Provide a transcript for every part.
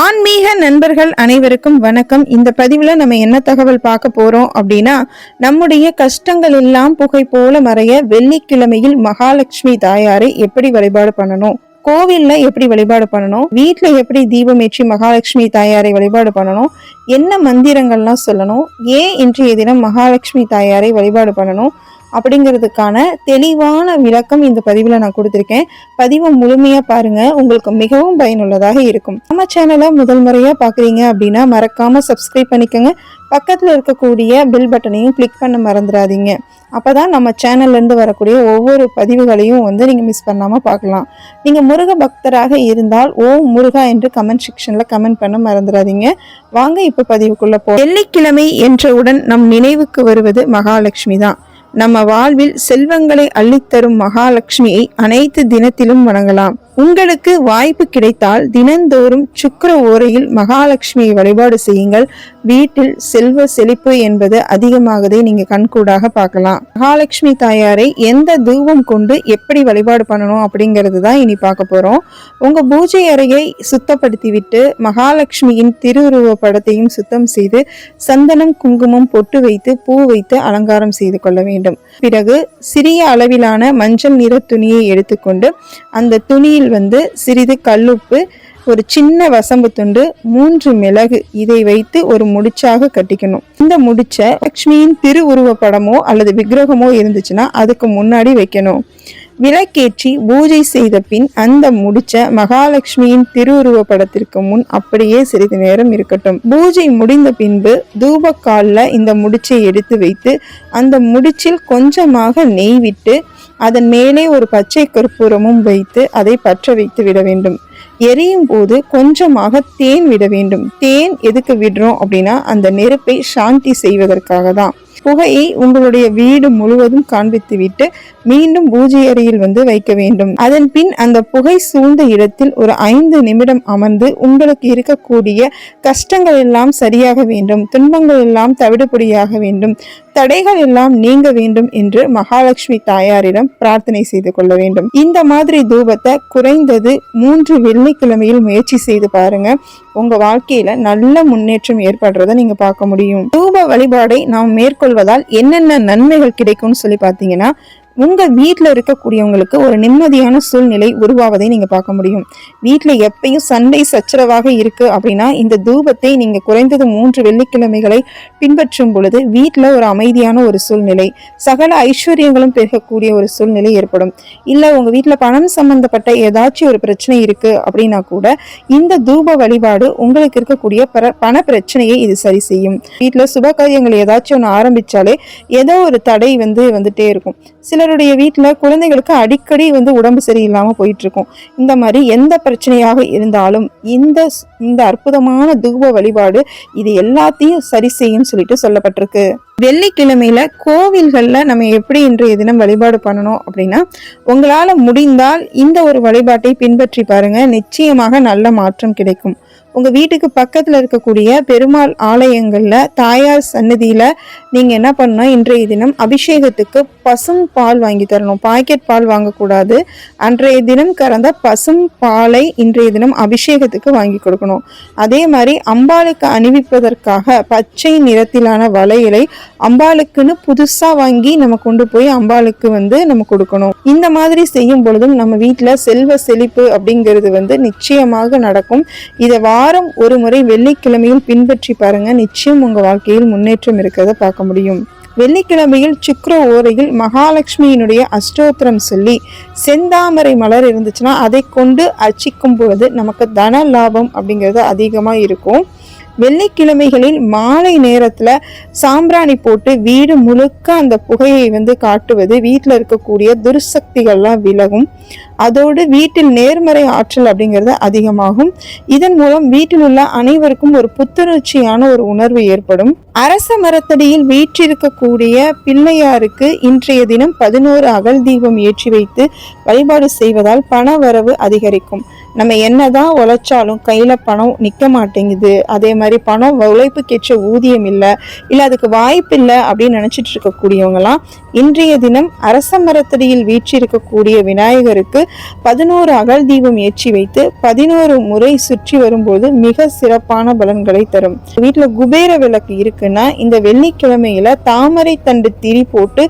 ஆன்மீக நண்பர்கள் அனைவருக்கும் வணக்கம். இந்த பதிவில் நம்ம என்ன தகவல் பார்க்க போகிறோம் அப்படின்னா நம்முடைய கஷ்டங்கள் எல்லாம் புகை போல மறைய வெள்ளிக்கிழமையில் மகாலட்சுமி தாயாரை எப்படி வழிபாடு பண்ணணும்? கோவில்ல எப்படி வழிபாடு பண்ணணும்? வீட்டில் எப்படி தீபம் ஏற்றி மகாலட்சுமி தாயாரை வழிபாடு பண்ணணும்? என்ன மந்திரங்கள்லாம் சொல்லணும்? ஏன் இன்றைய தினம் மகாலட்சுமி தாயாரை வழிபாடு பண்ணணும்? அப்படிங்கிறதுக்கான தெளிவான விளக்கம் இந்த பதிவில் நான் கொடுத்துருக்கேன். பதிவை முழுமையாக பாருங்க. உங்களுக்கு மிகவும் பயனுள்ளதாக இருக்கும். நம்ம சேனலை முதல் முறையாக பார்க்குறீங்க அப்படின்னா மறக்காமல் சப்ஸ்கிரைப் பண்ணிக்கோங்க. பக்கத்தில் இருக்கக்கூடிய பில் பட்டனையும் கிளிக் பண்ண மறந்துடாதீங்க. அப்போ தான் நம்ம சேனல்லேருந்து வரக்கூடிய ஒவ்வொரு பதிவுகளையும் வந்து நீங்கள் மிஸ் பண்ணாமல் பார்க்கலாம் நீங்கள் முருக பக்தராக இருந்தால் ஓம் முருகா என்று கமெண்ட் செக்ஷனில் கமெண்ட் பண்ண மறந்துடாதீங்க. வாங்க இப்போ பதிவுக்குள்ளே போ வெள்ளிக்கிழமை என்றவுடன் நம் நினைவுக்கு வருவது மகாலட்சுமி தான். நம்ம வாழ்வில் செல்வங்களை அள்ளித்தரும் மகாலட்சுமியை அனைத்து தினத்திலும் வணங்கலாம். உங்களுக்கு வாய்ப்பு கிடைத்தால் தினந்தோறும் சுக்கர ஓரையில் மகாலட்சுமியை வழிபாடு செய்யுங்கள். வீட்டில் செல்வ செழிப்பு என்பது அதிகமாகதை நீங்க கண்கூடாக பார்க்கலாம். மகாலட்சுமி தாயாரை எந்த தூவம் கொண்டு எப்படி வழிபாடு பண்ணணும் அப்படிங்கிறது தான் இனி பார்க்க போறோம். உங்க பூஜை அறையை சுத்தப்படுத்திவிட்டு மகாலட்சுமியின் திருவுருவ படத்தையும் சுத்தம் செய்து சந்தனம் குங்குமம் பொட்டு வைத்து பூ வைத்து அலங்காரம் செய்து கொள்ள வேண்டும். பிறகு சிறிய அளவிலான மஞ்சள் நிற துணியை எடுத்துக்கொண்டு அந்த துணியில் வந்து சிறிது கல்லுப்பு ஒரு சின்ன வசம்பு துண்டு மூன்று மிளகு இதை வைத்து ஒரு முடிச்சாக கட்டிக்கணும். இந்த முடிச்ச லக்ஷ்மியின் திருவுருவ படமோ அல்லது விக்கிரகமோ இருந்துச்சுன்னா அதுக்கு முன்னாடி வைக்கணும். விளக்கேற்றி பூஜை செய்த பின் அந்த முடிச்ச மகாலட்சுமியின் திருவுருவ படத்திற்கு முன் அப்படியே சிறிது நேரம் இருக்கட்டும். பூஜை முடிந்த பின்பு தூபக்காலில் இந்த முடிச்சை எடுத்து வைத்து அந்த முடிச்சில் கொஞ்சமாக நெய் விட்டு அதன் மேலே ஒரு பச்சை கற்பூரமும் வைத்து அதை பற்ற வைத்து விட வேண்டும். எரியும் போது கொஞ்சமாக தேன் விட வேண்டும். தேன் எதுக்கு விடுறோம் அப்படின்னா அந்த நெருப்பை சாந்தி செய்வதற்காக தான் புகையை உங்களுடைய வீடு முழுவதும் காண்பித்து விட்டு மீண்டும் பூஜை அறையில் வந்து வைக்க வேண்டும். அதன் பின் அந்த புகை சூழ்ந்த இடத்தில் ஒரு ஐந்து நிமிடம் அமர்ந்து உங்களுக்கு இருக்கக்கூடிய கஷ்டங்கள் எல்லாம் சரியாக வேண்டும். துன்பங்கள் எல்லாம் தவிடுபடியாக வேண்டும். தடைகள் எல்லாம் நீங்க வேண்டும் என்று மகாலட்சுமி தாயாரிடம் பிரார்த்தனை செய்து கொள்ள வேண்டும். இந்த மாதிரி தூபத்தை குறைந்தது மூன்று வெள்ளிக்கிழமையில் முயற்சி செய்து பாருங்க. உங்க வாழ்க்கையில நல்ல முன்னேற்றம் ஏற்படுறத நீங்க பார்க்க முடியும். தூப வழிபாடை நாம் மேற்கொள்வதால் என்னென்ன நன்மைகள் கிடைக்கும்னு சொல்லி பார்த்தீங்கன்னா உங்கள் வீட்டில் இருக்கக்கூடியவங்களுக்கு ஒரு நிம்மதியான சூழ்நிலை உருவாவதை நீங்கள் பார்க்க முடியும். வீட்டில் எப்பயும் சண்டை சச்சரவாக இருக்குது அப்படின்னா இந்த தூபத்தை நீங்கள் குறைந்தது மூன்று வெள்ளிக்கிழமைகளை பின்பற்றும் பொழுது வீட்டில் ஒரு அமைதியான ஒரு சூழ்நிலை சகல ஐஸ்வர்யங்களும் பெருகக்கூடிய ஒரு சூழ்நிலை ஏற்படும். இல்லை உங்கள் வீட்டில் பணம் சம்பந்தப்பட்ட ஏதாச்சும் ஒரு பிரச்சனை இருக்குது அப்படின்னா கூட இந்த தூப வழிபாடு உங்களுக்கு இருக்கக்கூடிய பர பண பிரச்சனையை இது சரி செய்யும். வீட்டில் சுப காரியங்கள் ஏதாச்சும் ஒன்று ஆரம்பிச்சாலே ஏதோ ஒரு தடை வந்து வந்துட்டே இருக்கும். சிலருடைய வீட்டில் குழந்தைகளுக்கு அடிக்கடி வந்து உடம்பு சரியில்லாமல் போயிட்டுருக்கும். இந்த மாதிரி எந்த பிரச்சனையாக இருந்தாலும் இந்த இந்த அற்புதமான தூப வழிபாடு இது எல்லாத்தையும் சரி செய்யும் சொல்லிட்டு சொல்லப்பட்டிருக்கு. வெள்ளிக்கிழமையில கோவில்களில் நம்ம எப்படி இன்றைய தினம் வழிபாடு பண்ணணும் அப்படின்னா உங்களால் முடிந்தால் இந்த ஒரு வழிபாட்டை பின்பற்றி பாருங்க. நிச்சயமாக நல்ல மாற்றம் கிடைக்கும். உங்க வீட்டுக்கு பக்கத்துல இருக்கக்கூடிய பெருமாள் ஆலயங்கள்ல தாயார் சன்னதியில நீங்க என்ன பண்ணணும்? இன்றைய தினம் அபிஷேகத்துக்கு பசும் பால் வாங்கி தரணும். பாக்கெட் பால் வாங்கக்கூடாது. அன்றைய தினம் கறந்த பசும் பாலை இன்றைய தினம் அபிஷேகத்துக்கு வாங்கி கொடுக்கணும். அதே மாதிரி அம்பாளுக்கு அணிவிப்பதற்காக பச்சை நிறத்திலான வளையலை அம்பாளுக்குன்னு புதுசா வாங்கி நம்ம கொண்டு போய் அம்பாளுக்கு வந்து நம்ம கொடுக்கணும். இந்த மாதிரி செய்யும் பொழுதும் நம்ம வீட்டில் செல்வ செழிப்பு அப்படிங்கிறது வந்து நிச்சயமாக நடக்கும். இதை வாரம் ஒரு முறை வெள்ளிக்கிழமையில் பின்பற்றி பாருங்க. நிச்சயம் உங்க வாழ்க்கையில் முன்னேற்றம் இருக்கிறத பார்க்க முடியும். வெள்ளிக்கிழமையில் சுக்ர ஓரையில் மகாலட்சுமியினுடைய அஷ்டோத்திரம் சொல்லி செந்தாமரை மலர் இருந்துச்சுன்னா அதை கொண்டு அர்ச்சிக்கும் பொழுது நமக்கு தன லாபம் அப்படிங்கிறது அதிகமாக இருக்கும். வெள்ளிக்கிழமைகளில் மாலை நேரத்தில் சாம்பிராணி போட்டு வீடு முழுக்க அந்த புகையை வந்து காட்டுவது வீட்டில் இருக்கக்கூடிய துர்சக்திகள்லாம் விலகும். அதோடு வீட்டில் நேர்மறை ஆற்றல் அப்படிங்கிறது அதிகமாகும். இதன் மூலம் வீட்டில் உள்ள அனைவருக்கும் ஒரு புத்துணர்ச்சியான ஒரு உணர்வு ஏற்படும். அரச மரத்தடியில் வீற்றிருக்கக்கூடிய பிள்ளையாருக்கு இன்றைய தினம் பதினோரு அகல் தீபம் ஏற்றி வைத்து வழிபாடு செய்வதால் பண வரவு அதிகரிக்கும். நம்ம என்னதான் உழைச்சாலும் கையில் பணம் நிற்க மாட்டேங்குது. அதே மாதிரி பணம் உழைப்புக்கேற்ற ஊதியம் இல்லை இல்லை அதுக்கு வாய்ப்பு இல்லை அப்படின்னு நினச்சிட்டு இருக்கக்கூடியவங்களாம் இன்றைய தினம் அரச மரத்தடியில் வீற்றிருக்கக்கூடிய விநாயகருக்கு பதினோரு அகல் தீபம் ஏற்றி வைத்து பதினோரு முறை சுற்றி வரும்போது மிக சிறப்பான பலன்களை தரும். வீட்டுல குபேர விளக்கு இருக்குன்னா இந்த வெள்ளிக்கிழமையில தாமரை தண்டு திரி போட்டு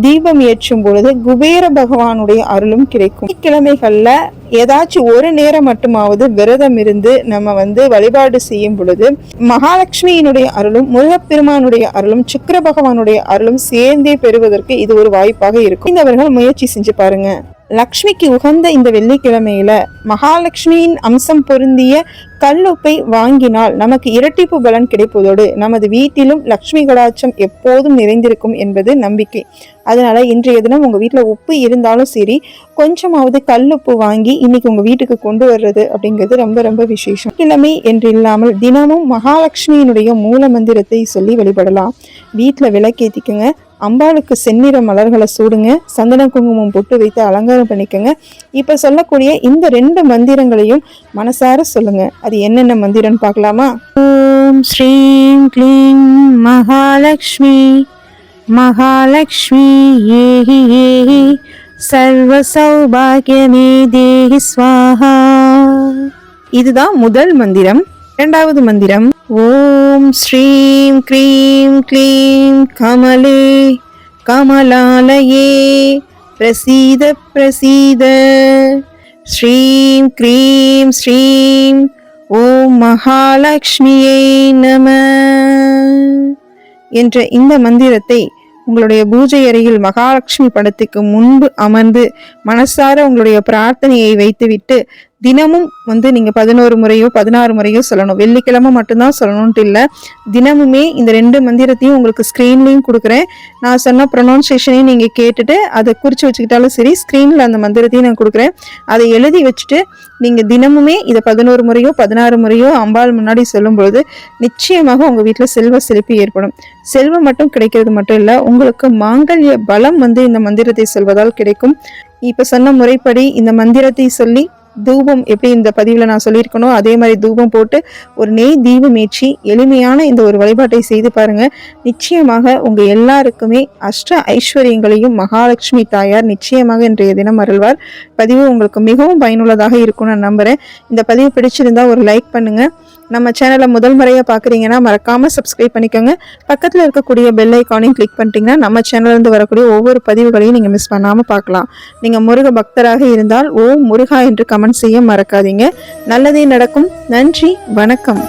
தீபம் ஏற்றும் பொழுது குபேர பகவானுடைய அருளும் கிடைக்கும். கிழமைகள்ல ஏதாச்சும் ஒரு நேரம் மட்டுமாவது விரதம் இருந்து நம்ம வந்து வழிபாடு செய்யும் பொழுது மகாலட்சுமியினுடைய அருளும் முருகப்பெருமானுடைய அருளும் சுக்கர பகவானுடைய அருளும் சேர்ந்தே பெறுவதற்கு இது ஒரு வாய்ப்பாக இருக்கும். இந்தவர்கள் முயற்சி செஞ்சு பாருங்க. லக்ஷ்மிக்கு உகந்த இந்த வெள்ளிக்கிழமையில மகாலட்சுமியின் அம்சம் பொருந்திய கல்லுப்பை வாங்கினால் நமக்கு இரட்டிப்பு பலன் கிடைப்பதோடு நமது வீட்டிலும் லக்ஷ்மி கடாட்சம் எப்போதும் நிறைந்திருக்கும் என்பது நம்பிக்கை. அதனால இன்றைய தினம் உங்க வீட்டில் உப்பு இருந்தாலும் சரி கொஞ்சமாவது கல்லுப்பு வாங்கி இன்னைக்கு உங்க வீட்டுக்கு கொண்டு வர்றது அப்படிங்கிறது ரொம்ப ரொம்ப விசேஷம். கிழமை என்று இல்லாமல் தினமும் மகாலட்சுமியினுடைய மூல மந்திரத்தை சொல்லி வழிபடலாம். வீட்டில் விளக்கேற்றிக்குங்க அம்பாளுக்கு செந்நிற மலர்களை சூடுங்க சந்தன குங்குமம் போட்டு வைத்து அலங்காரம் பண்ணிக்கோங்க. இப்ப சொல்லக்கூடிய இந்த ரெண்டு மந்திரங்களையும் மனசார சொல்லுங்க. அது என்னென்ன மந்திரம்னு பார்க்கலாமா? ஓம் ஸ்ரீம் க்ளீம் மகாலட்சுமி மகாலட்சுமி ஏஹி ஏஹி சர்வ சௌபாகியமே தேஹி ஸ்வாஹா. இதுதான் முதல் மந்திரம். இரண்டாவது மந்திரம். ஓம் ஸ்ரீம் க்ரீம் க்ளீம் கமலே கமலாலயே. பிரசீத பிரசீத. ஸ்ரீம் க்ரீம் ஸ்ரீம் ஓம் மகாலட்சுமியை நம. என்ற இந்த மந்திரத்தை உங்களுடைய பூஜை அறையில் மகாலட்சுமி படத்துக்கு முன்பு அமர்ந்து மனசார உங்களுடைய பிரார்த்தனையை வைத்துவிட்டு தினமும் வந்து நீங்கள் பதினோரு முறையோ பதினாறு முறையோ சொல்லணும். வெள்ளிக்கிழமை மட்டும்தான் சொல்லணும்ட்டு இல்லை. தினமுமே இந்த ரெண்டு மந்திரத்தையும் உங்களுக்கு ஸ்க்ரீன்லேயும் கொடுக்குறேன். நான் சொன்ன ப்ரொனவுன்சியேஷனையும் நீங்கள் கேட்டுட்டு அதை குறித்து வச்சுக்கிட்டாலும் சரி ஸ்க்ரீனில் அந்த மந்திரத்தையும் நான் கொடுக்குறேன். அதை எழுதி வச்சுட்டு நீங்கள் தினமுமே இதை பதினோரு முறையோ பதினாறு முறையோ அம்பாள் முன்னாடி சொல்லும்பொழுது நிச்சயமாக உங்கள் வீட்டில் செல்வ செழிப்பு ஏற்படும். செல்வம் மட்டும் கிடைக்கிறது மட்டும் இல்லை உங்களுக்கு மாங்கல்ய பலம் வந்து இந்த மந்திரத்தை சொல்வதால் கிடைக்கும். இப்போ சொன்ன முறைப்படி இந்த மந்திரத்தை சொல்லி தூபம் எப்படி இந்த பதிவில் நான் சொல்லியிருக்கணும் அதே மாதிரி தூபம் போட்டு ஒரு நெய் தீபம் ஏற்றி எளிமையான இந்த ஒரு வழிபாட்டை செய்து பாருங்கள் நிச்சயமாக உங்கள் எல்லாருக்குமே அஷ்ட ஐஸ்வர்யங்களையும் மகாலட்சுமி தாயார் நிச்சயமாக இன்றைய தினம் அருள்வார். பதிவு உங்களுக்கு மிகவும் பயனுள்ளதாக இருக்கும்னு நான் நம்புகிறேன் இந்த பதிவு பிடிச்சிருந்தால் ஒரு லைக் பண்ணுங்கள் நம்ம சேனலை முதல் முறையாக பார்க்குறீங்கன்னா மறக்காமல் சப்ஸ்கிரைப் பண்ணிக்கோங்க. பக்கத்தில் இருக்கக்கூடிய பெல் ஐக்கானையும் கிளிக் பண்ணிட்டீங்கன்னா நம்ம சேனல்லேருந்து வரக்கூடிய ஒவ்வொரு பதிவுகளையும் நீங்கள் மிஸ் பண்ணாமல் பார்க்கலாம். நீங்கள் முருக பக்தராக இருந்தால் ஓ முருகா என்று கமெண்ட் செய்ய மறக்காதீங்க. நல்லதே நடக்கும். நன்றி வணக்கம்.